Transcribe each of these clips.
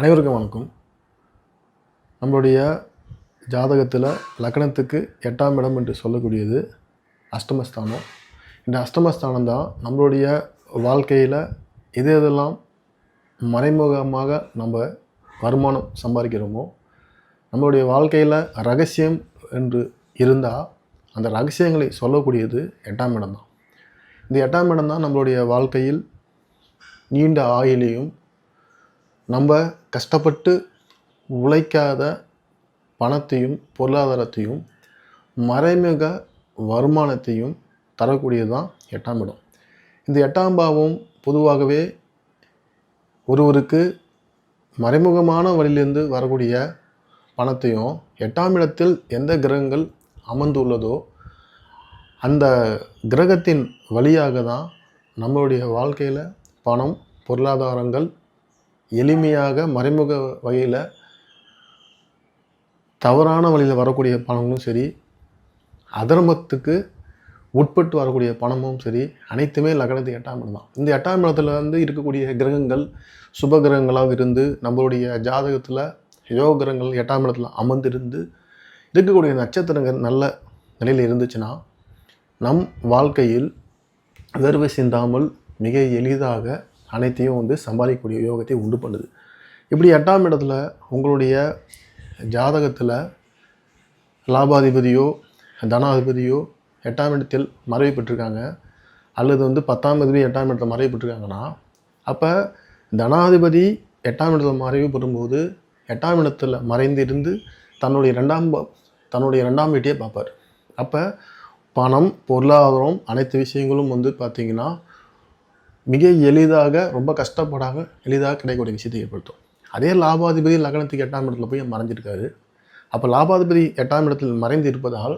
அனைவருக்கும் வணக்கம். நம்மளுடைய ஜாதகத்தில் லக்னத்துக்கு எட்டாம் இடம் என்று சொல்லக்கூடியது அஷ்டமஸ்தானம். இந்த அஷ்டமஸ்தானம் தான் நம்மளுடைய வாழ்க்கையில் எது எதெல்லாம் மறைமுகமாக நம்ம வருமானம் சம்பாதிக்கிறோமோ நம்மளுடைய வாழ்க்கையில் ரகசியம் என்று இருந்தால் அந்த ரகசியங்களை சொல்லக்கூடியது எட்டாம் இடம் தான். இந்த எட்டாம் இடம் தான் நம்மளுடைய வாழ்க்கையில் நீண்ட ஆயுளையும் நம்ம கஷ்டப்பட்டு உழைக்காத பணத்தையும் பொருளாதாரத்தையும் மறைமுக வருமானத்தையும் தரக்கூடியது தான் எட்டாம் இடம். இந்த எட்டாம் பாவம் பொதுவாகவே ஒருவருக்கு மறைமுகமான வழியிலிருந்து வரக்கூடிய பணத்தையும் எட்டாம் இடத்தில் எந்த கிரகங்கள் அமர்ந்துள்ளதோ அந்த கிரகத்தின் வழியாக தான் நம்மளுடைய வாழ்க்கையில் பணம் பொருளாதாரங்கள் எளிமையாக மறைமுக வகையில் தவறான வழியில் வரக்கூடிய பணங்களும் சரி அதர்மத்துக்கு உட்பட்டு வரக்கூடிய பணமும் சரி அனைத்துமே லக்னத்து எட்டாம் இடம் தான். இந்த எட்டாம் இடத்துல வந்து இருக்கக்கூடிய கிரகங்கள் சுப கிரகங்களாக இருந்து நம்மளுடைய ஜாதகத்தில் யோக கிரகங்கள் எட்டாம் இடத்துல அமர்ந்திருந்து இருக்கக்கூடிய நட்சத்திரங்கள் நல்ல நிலையில் இருந்துச்சுன்னா நம் வாழ்க்கையில் வேர்வை சிந்தாமல் மிக எளிதாக அனைத்தையும் வந்து சம்பாதிக்கக்கூடிய யோகத்தை உண்டு பண்ணுது. இப்படி எட்டாம் இடத்துல உங்களுடைய ஜாதகத்தில் லாபாதிபதியோ தனாதிபதியோ எட்டாம் இடத்தில் மறைவு பெற்றிருக்காங்க. அல்லது வந்து பத்தாம் அதிபதி எட்டாம் இடத்துல மறைவு பெற்றிருக்காங்கன்னா அப்போ தனாதிபதி எட்டாம் இடத்துல மறைவு பெறும்போது எட்டாம் இடத்துல மறைந்திருந்து தன்னுடைய ரெண்டாம் தன்னுடைய ரெண்டாம் வீட்டையே பார்ப்பார். அப்போ பணம் பொருளாதாரம் அனைத்து விஷயங்களும் வந்து பார்த்திங்கன்னா மிக எளிதாக ரொம்ப கஷ்டப்படாம எளிதாக கிடைக்கக்கூடிய விஷயத்தை ஏற்படுத்தும். அதே லாபாதிபதி லக்னத்துக்கு எட்டாம் இடத்துல போய் மறைஞ்சிருக்காரு. அப்போ லாபாதிபதி எட்டாம் இடத்தில் மறைந்து இருப்பதால்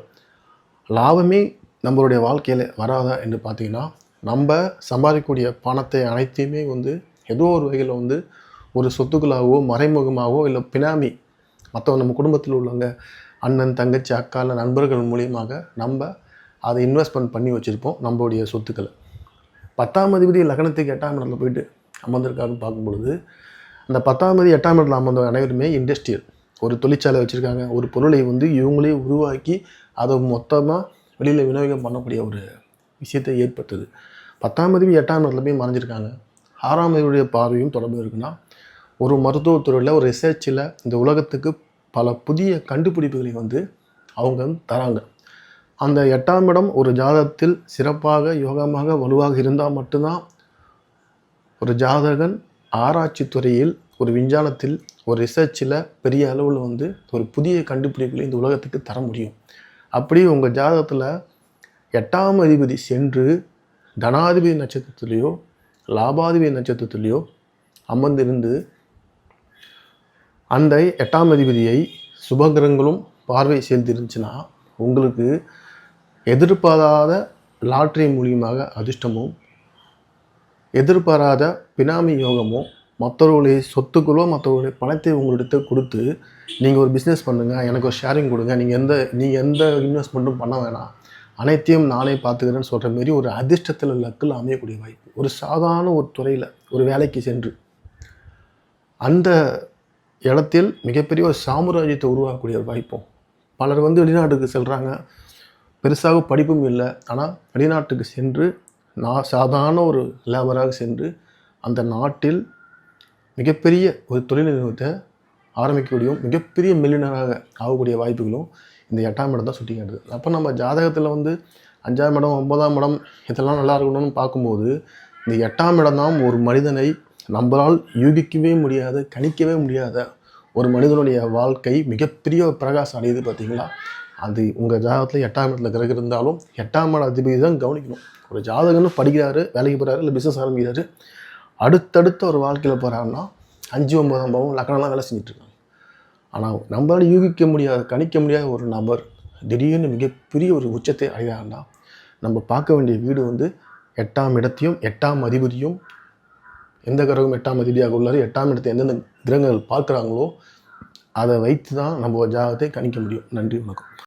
லாபமே நம்மளுடைய வாழ்க்கையில் வராதா என்று பார்த்தீங்கன்னா நம்ம சம்பாதிக்கக்கூடிய பணத்தை அனைத்தையுமே வந்து ஏதோ ஒரு வகையில் வந்து ஒரு சொத்துக்களாகவோ மறைமுகமாகவோ இல்லை பினாமி மற்றவங்க நம்ம குடும்பத்தில் உள்ளவங்க அண்ணன் தங்கச்சி அக்கா நண்பர்கள் மூலியமாக நம்ம அதை இன்வெஸ்ட்மெண்ட் பண்ணி வச்சுருப்போம் நம்மளுடைய சொத்துக்களை. பத்தாம் அதிபதி லக்னத்துக்கு எட்டாம் இடத்துல போயிட்டு அமர்ந்திருக்காருன்னு பார்க்கும் பொழுது அந்த பத்தாம் அதிபதி எட்டாம் இடத்துல அமர்ந்த அனைவருமே இண்டஸ்ட்ரியல் ஒரு தொழிற்சாலை வச்சுருக்காங்க. ஒரு பொருளை வந்து இவங்களே உருவாக்கி அதை மொத்தமாக வெளியில் விநியோகம் பண்ணக்கூடிய ஒரு விஷயத்தை ஏற்பட்டது. பத்தாம் அதிபதி எட்டாம் இடத்துல போய் மறைஞ்சிருக்காங்க. ஆறாம் அதிபதியுடைய பார்வையும் தொடர்பு இருக்குன்னா ஒரு மருத்துவத்துறையில் ஒரு ரிசர்ச்சில் இந்த உலகத்துக்கு பல புதிய கண்டுபிடிப்புகளை வந்து அவங்க தராங்க. அந்த எட்டாம் இடம் ஒரு ஜாதகத்தில் சிறப்பாக யோகமாக வலுவாக இருந்தால் மட்டும்தான் ஒரு ஜாதகன் ஆராய்ச்சி துறையில் ஒரு விஞ்ஞானத்தில் ஒரு ரிசர்ச்சில் பெரிய அளவில் வந்து ஒரு புதிய கண்டுபிடிப்புகளை இந்த உலகத்துக்கு தர முடியும். அப்படி உங்கள் ஜாதகத்தில் எட்டாம் அதிபதி சென்று தனாதிபதி நட்சத்திரத்துலேயோ லாபாதிபதி நட்சத்திரத்துலேயோ அமர்ந்திருந்து அந்த எட்டாம் அதிபதியை சுபகிரங்களும் பார்வை செலுத்திருந்துச்சுன்னா உங்களுக்கு எதிர்பாராத லாட்ரி மூலியமாக அதிர்ஷ்டமும் எதிர்பாராத பினாமி யோகமும் மற்றவர்களுடைய சொத்துக்களோ மற்றவர்களுடைய பணத்தை உங்கள்கிட்ட கொடுத்து நீங்கள் ஒரு பிஸ்னஸ் பண்ணுங்கள் எனக்கு ஒரு ஷேரிங் கொடுங்க நீங்கள் எந்த நீங்கள் எந்த இன்வெஸ்ட்மெண்ட்டும் பண்ண வேணாம். அனைத்தையும் நானே பார்த்துக்கிறேன்னு சொல்கிற மாரி ஒரு அதிர்ஷ்டத்தில் லக்கில் அமையக்கூடிய வாய்ப்பு. ஒரு சாதாரண ஒரு துறையில் ஒரு வேலைக்கு சென்று அந்த இடத்தில் மிகப்பெரிய ஒரு சாம்ராஜ்யத்தை உருவாக்கக்கூடிய ஒரு வாய்ப்பும். பலர் வந்து வெளிநாட்டுக்கு செல்கிறாங்க பெருசாக படிப்பும் இல்லை. ஆனால் வெளிநாட்டுக்கு சென்று நான் சாதாரண ஒரு லேபராக சென்று அந்த நாட்டில் மிகப்பெரிய ஒரு தொழில் நிறுவனத்தை ஆரம்பிக்கக்கூடிய மிகப்பெரிய மில்லினராக ஆகக்கூடிய வாய்ப்புகளும் இந்த எட்டாம் இடம் தான் சுட்டி காட்டுது. அப்போ நம்ம ஜாதகத்தில் வந்து அஞ்சாம் இடம் ஒன்பதாம் இடம் இதெல்லாம் நல்லா இருக்கணும்னு பார்க்கும்போது இந்த எட்டாம் இடம் தான் ஒரு மனிதனை நம்மளால் யூகிக்கவே முடியாத கணிக்கவே முடியாத ஒரு மனிதனுடைய வாழ்க்கை மிகப்பெரிய பிரகாசம் அடையுது பார்த்தீங்களா? அது உங்கள் ஜாதகத்தில் எட்டாம் இடத்துல கிரகம் இருந்தாலும் எட்டாம் இட அதிபதி தான் கவனிக்கணும். ஒரு ஜாதகம்னு படிக்கிறாரு வேலைக்கு போகிறாரு இல்லை பிஸ்னஸ் ஆரம்பிக்கிறாரு. அடுத்தடுத்த ஒரு வாழ்க்கையில் போகிறாருன்னா அஞ்சு ஒன்பதாம் பாவம் லக்கணம்லாம் வேலை செஞ்சுட்ருக்காங்க ஆனால் நம்மளால் யூகிக்க முடியாத கணிக்க முடியாத ஒரு நபர் திடீர்னு மிகப்பெரிய ஒரு உச்சத்தை அடைகிறாருன்னா நம்ம பார்க்க வேண்டிய வீடு வந்து எட்டாம் இடத்தையும் எட்டாம் அதிபதியும் எந்த கிரகம் எட்டாம் அதிபதியாக உள்ளார் எட்டாம் இடத்தை எந்தெந்த கிரகங்கள் பார்க்குறாங்களோ அதை வைத்து தான் நம்ம ஜாதகத்தை கணிக்க முடியும். நன்றி வணக்கம்.